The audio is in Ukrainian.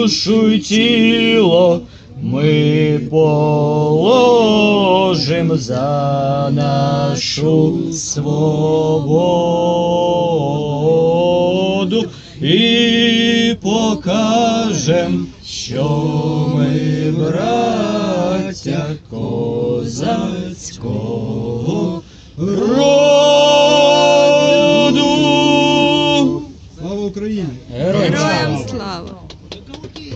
душу й тіло ми положим за нашу свободу і покажем, що ми браття козацького роду. Слава Україні! Героям слава!